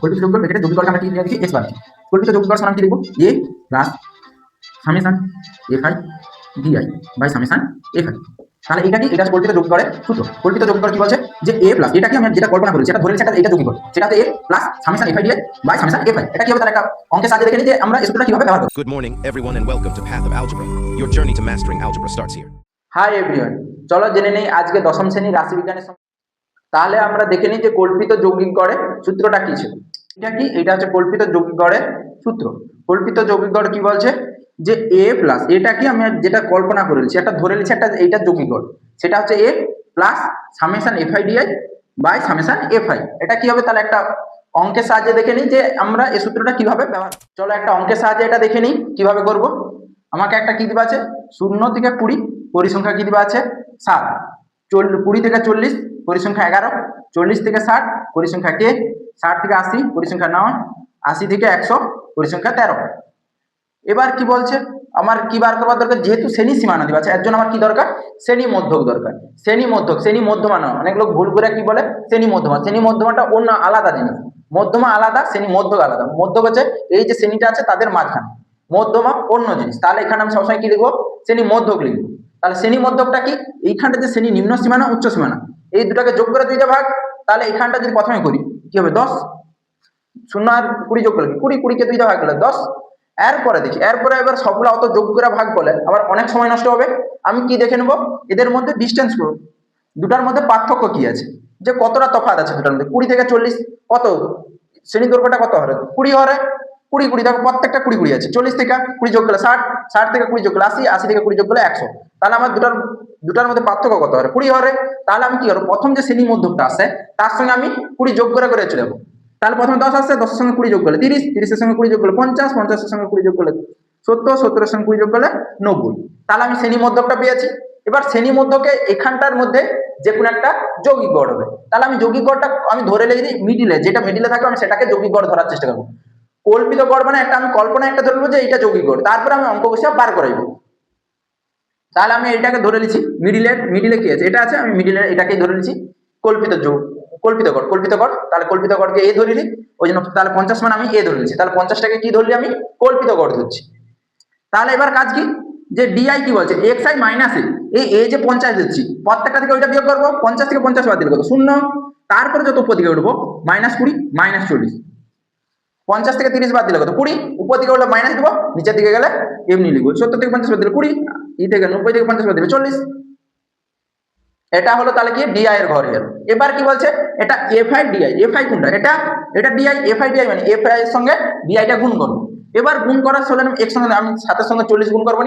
কল্পিত যোগফল ব্র্যাকেটে যোগফলটা আমরা কি লিখে এক্স বার কল্পিত সমান কি লিখব? A plus summation F I D I by summation F I তাহলে এটা কি? এটা কল্পিত যোগফলের সূত্র। কল্পিত কি বলছে? যে এ প্লাস এটাকে আমি যেটা কল্পনা সেটা ধরে এটা যোগফল সেটা A plus summation F I D I by summation F I এটা কি হবে? তার একটা অঙ্কের সাহায্যে দেখে নিই যে আমরা সূত্রটা কীভাবে ব্যবহার morning, everyone, and welcome to Path of Algebra. Your journey to mastering algebra starts here. Hi everyone চলো জেনে নেই আজকে দশম শ্রেণির রাশিবিজ্ঞানের তাহলে আমরা দেখে নিই যে কল্পিত যৌগিক গড়ের সূত্রটা কি ছিল। এটা কি? এটা হচ্ছে কল্পিত যৌগিক গড়ের সূত্র। কল্পিত যৌগিক গড় কি বলছে? যে এ প্লাস এটা কি? আমি যেটা কল্পনা করে নিচ্ছি, একটা ধরে নিচ্ছি, একটা এইটা যৌগিক গড়। সেটা হচ্ছে A plus summation F I D I by summation F I এটা কি হবে? তাহলে একটা অঙ্কের সাহায্যে দেখে নিই যে আমরা এই সূত্রটা কীভাবে ব্যবহার চলো একটা অঙ্কের সাহায্যে এটা দেখে নিই, কীভাবে করব। আমাকে একটা কি দিবা আছে? শূন্য থেকে কুড়ি, পরিসংখ্যা কি দিবা আছে? সাত। চল্লিশ কুড়ি থেকে চল্লিশ, পরিসংখ্যা এগারো। চল্লিশ থেকে ষাট, পরিসংখ্যা কে? ষাট থেকে আশি, পরিসংখ্যা নয় আশি থেকে একশো, পরিসংখ্যা তেরো। এবার কি বলছে? আমার কি বার করবার দরকার? যেহেতু শ্রেণি সীমানা দিবা আছে এর জন্য আমার কি দরকার? শ্রেণি মধ্যক দরকার। শ্রেণি মধ্যক, শ্রেণি মধ্যমা নয়। অনেক লোক ভুল করে কি বলে? শ্রেণি মধ্যমা শ্রেণি মধ্যমাটা অন্য আলাদা জিনিস। মধ্যমা আলাদা, শ্রেণি মধ্যক আলাদা। মধ্যক হচ্ছে এই যে শ্রেণীটা আছে তাদের মাঝখানে। মধ্যমা অন্য জিনিস। তাহলে এখানে আমি সবসময় কি লিখব? শ্রেণি মধ্যক লিখব। তাহলে শ্রেণি মধ্যকটা কি? এইখানটা যে শ্রেণি নিম্ন সীমানা উচ্চ সীমানা এই দুটাকে যোগ করে দুইটা ভাগ। তাহলে এইখানটা যদি প্রথমে করি কি হবে? দশ। শূন্য আর কুড়ি যোগ করলে কুড়ি, কুড়িকে দুইটা ভাগ করলে দশ। এরপরে দেখি, এরপরে এবার সবগুলো অত যোগ করে ভাগ করলে আবার অনেক সময় নষ্ট হবে। আমি কি দেখে নেব? এদের মধ্যে ডিস্টেন্স দুটার মধ্যে পার্থক্য কি আছে? যে কতটা তফাৎ আছে দুটার মধ্যে? কুড়ি থেকে চল্লিশ, কত? শ্রেণি দৈর্ঘ্যটা কত হরে কুড়ি হরে কুড়ি কুড়ি, দেখো প্রত্যেকটা কুড়ি কুড়ি আছে। চল্লিশ থেকে কুড়ি যোগ করলে ষাট ষাট থেকে কুড়ি যোগ করলে আশি আশি থেকে কুড়ি যোগ করলে একশো। তাহলে আমার দুটার দুটার মধ্যে পার্থক্য কত হবে? কুড়ি হরে তাহলে আমি কি করব? প্রথম যে শ্রেণি মধ্যকটা আছে, তার সঙ্গে আমি কুড়ি যোগ করে করে চলে তাহলে প্রথমে দশ আসছে, দশের সঙ্গে কুড়ি যোগ করলে তিরিশ, তিরিশের সঙ্গে কুড়ি যোগ করলে পঞ্চাশ, পঞ্চাশের সঙ্গে কুড়ি যোগ করলে সত্তর, সত্তরের সঙ্গে কুড়ি যোগ করলে নব্বই। তাহলে আমি শ্রেণি মধ্যকটা পেয়েছি। এবার শ্রেণি মধ্যকে এখানটার মধ্যে যে কোনো একটা যৌগিক গড় হবে। তাহলে আমি যৌগিক গড়টা আমি ধরে লেগে মিডিলে যেটা মিডিলে থাকবে আমি সেটাকে যৌগিক গড় ধরার চেষ্টা করব। কল্পিত গড় মানে একটা, আমি কল্পনা একটা ধরবো যে এটা যৌগিক গড়। তারপরে আমি অঙ্ক বসে বার করাইবো তাহলে আমি এটাকে ধরে নিচ্ছি মিডিলের মিডিলে কি আছে? এটা আছে, আমি মিডিলের এটাকেই ধরে নিচ্ছি কল্পিত যোগ, কল্পিত গড় কল্পিত গড়, তাহলে কল্পিত গড়কে এ ধরে নিই, ওই জন্য তাহলে পঞ্চাশ মানে আমি এ ধরে নিচ্ছি, তাহলে পঞ্চাশটাকে কি ধরলি আমি? কল্পিত গড় ধরছি। তাহলে এবার কাজ কি? যে ডিআই কি বলছে? এক্স আই মাইনাস এ এই এ যে পঞ্চাশ দিচ্ছি, প্রত্যেকটা থেকে ওইটা বিয়োগ করব, পঞ্চাশ থেকে পঞ্চাশ বাদ দিলে কত? শূন্য। তারপরে যত উপর দিকে উঠবো মাইনাস কুড়ি মাইনাস চল্লিশ। পঞ্চাশ থেকে তিরিশ বাদ দিলে কত? কুড়ি। উপর দিকে উঠলে মাইনাস দিব, নিচের দিকে গেলে এমনি লিখব। সত্তর থেকে পঞ্চাশ বাদ দিলে কুড়ি ই থেকে নব্বই থেকে পঞ্চাশ দিলে চল্লিশ। এটা হলো তাহলে কি ডিআই এর ঘর গেল। এবার কি বলছে? এটা F I D I F I কোনটা? এটা এটা D I F I D I মানে এফ আই এর সঙ্গে ডিআইটা গুণ করব এবার গুণ করার সময় আমি এক সঙ্গে, আমি সাতের সঙ্গে চল্লিশ গুণ করব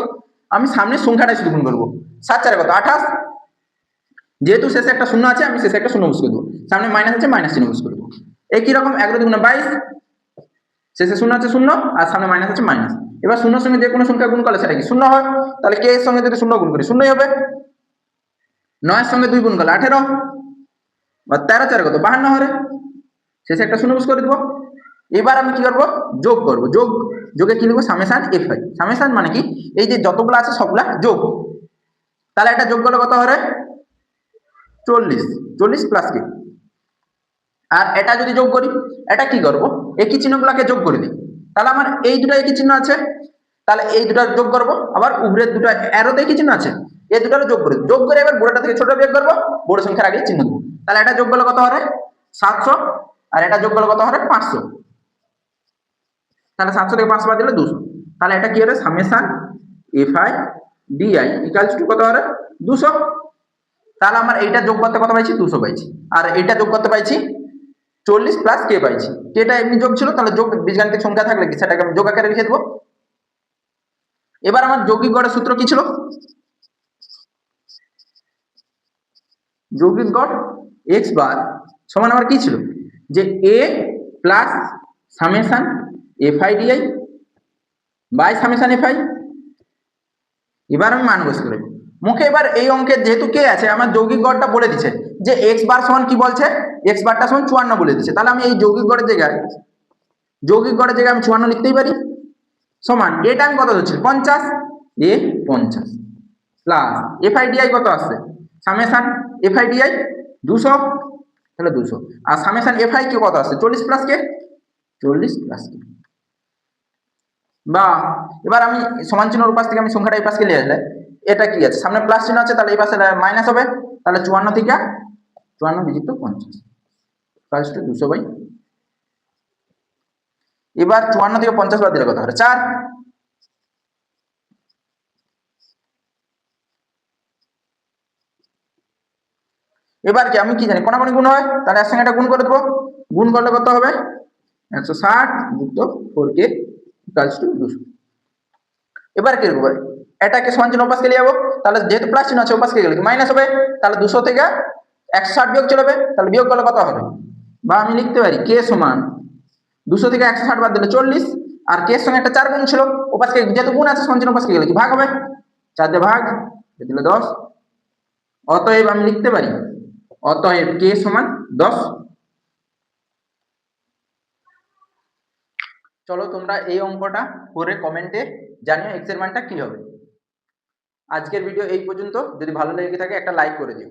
আমি সামনের সংখ্যাটা শুধু গুণ করব। সাত চারে কত? আঠাশ। যেহেতু শেষে একটা শূন্য আছে, আমি শেষে একটা শূন্য বুঝ করে দেবো। সামনে মাইনাস আছে মাইনাস চিহ্ন বুঝ করে দেবো। একই রকম এগারো দুগুণে বাইশ। শেষে শূন্য আছে শূন্য, আর সামনে মাইনাস আছে মাইনাস এবার শূন্যর সঙ্গে যে কোনো সংখ্যা গুণ করলে সেটা কি? শূন্য হয়। তাহলে কে এর সঙ্গে যদি শূন্য গুণ করি? শূন্যই হবে। নয়ের সঙ্গে দুই গুণ করলে আঠেরো। বা তেরো চারে কত? বাহান্ন হরে শেষে একটা শূন্য করে দেবো। এবার আমি কি করব? যোগ করব। যোগ, যোগে কি লিখব? সামেশান এফ আই সামেশান মানে কি? এই যে যতগুলো আছে সবগুলা যোগ। তাহলে এটা যোগ করলে কত হরে চল্লিশ। চল্লিশ প্লাস কে? আর এটা যদি যোগ করি, এটা কি করব? একই চিহ্নগুলোকে যোগ করে দিই। তাহলে আমার এই দুটো একই চিহ্ন আছে। তাহলে এই দুটো যোগ করব। আবার উপরের দুটো এরোতে একই চিহ্ন আছে। এই দুটো যোগ করে। যোগ করে এবার বড়টা থেকে ছোট বিয়োগ করব। বড় সংখ্যার আগে চিহ্ন দেবো। তাহলে এটা যোগ করলে কত হবে? সাতশো। আর এটা যোগ করলে কত হবে? পাঁচশো। তাহলে সাতশো থেকে পাঁচশো বাদ দিলে দুশো। তাহলে এটা কি হবে? Summation f i d i equals two কত হবে? দুশো। তাহলে আমার এইটা যোগ করতে কত পাইছি? দুশো পাইছি। আর এইটা যোগ করতে পাইছি চল্লিশ প্লাস কে পাইছি? কেটা এমনি যোগ ছিল? তাহলে যোগ বীজগাণিতিক সংখ্যা থাকলে কি? সেটাকে আমি যোগ আকারে লিখে দেবো। এবার আমার যৌগিক গড়ের সূত্র কি ছিল? যৌগিক গড় এক্স বার সমান আমার কি ছিল? যে a plus summation f i d i by summation f i এবার আমি মান বসে মুখে এবার এই অঙ্কের যেহেতু কে আছে, আমার যৌগিক গড়টা বলে দিচ্ছে যে এক্স বার সমান কি বলছে? এক্স বারটা সমান চুয়ান্ন বলে দিচ্ছে। তাহলে আমি এই যৌগিক গড়ের জায়গায়, যৌগিক গড়ের জায়গায় আমি চুয়ান্ন লিখতেই পারি। সমান এটা আমি কত হচ্ছে পঞ্চাশ। এ পঞ্চাশ। প্লাস এফ আই ডিআই কত আসছে? সামেশান এফ আই ডিআই দুশো। তাহলে দুশো। আর সামেশান এফ আই কে কত আসছে? চল্লিশ প্লাস কে চল্লিশ প্লাস কে বা, এবার আমি সমান চিহ্নর উপাস থেকে আমি সংখ্যাটা এই পাশকে নিয়ে আসলে এটা কি আছে? সামনে প্লাস চিহ্ন আছে, তাহলে এই পাশে মাইনাস হবে। তাহলে চুয়ান্ন থেকে চুয়ান্ন বিযুক্ত পঞ্চাশ। ফার্স্ট দুশো বাই। এবার চুয়ান্ন থেকে পঞ্চাশ বাদ দিলে কত হবে? চার। এবার কি, আমি কি জানি? কোনাকুনি গুণ হয়, তাহলে এর সঙ্গে এটা গুণ করে দেবো। গুণ করলে কত হবে? একশো ষাট যুক্ত ফোর কে ইকালস টু দুশো। এবার কি করব এটাকে সমান চিহ্ন ওপাশকে নিয়ে যাব। তাহলে যেহেতু প্লাস চিহ্ন আছে ওপাশকে গেলে মাইনাস হবে। তাহলে দুশো থেকে একশো ষাট বিয়োগ চলে যাবে। তাহলে বিয়োগ করলে কত হবে? বা আমি লিখতে পারি কে সমান দুশো থেকে একশো ষাট বাদ দিলে চল্লিশ, আর কে সঙ্গে একটা চার গুণ ছিল, ওপাশকে যেহেতু গুণ আছে, সমান চিহ্ন ওপাশকে গেলে কি ভাগ হবে? চার দিয়ে ভাগ দিলে দশ। অতএব আমি লিখতে পারি, অতএব কে সমান দশ। চলো তোমরা এই অঙ্কটা করে কমেন্টে জানিও এক্সের মানটা কি হবে। আজকের ভিডিও এই পর্যন্ত। যদি ভালো লেগে থাকে, একটা লাইক করে দিও।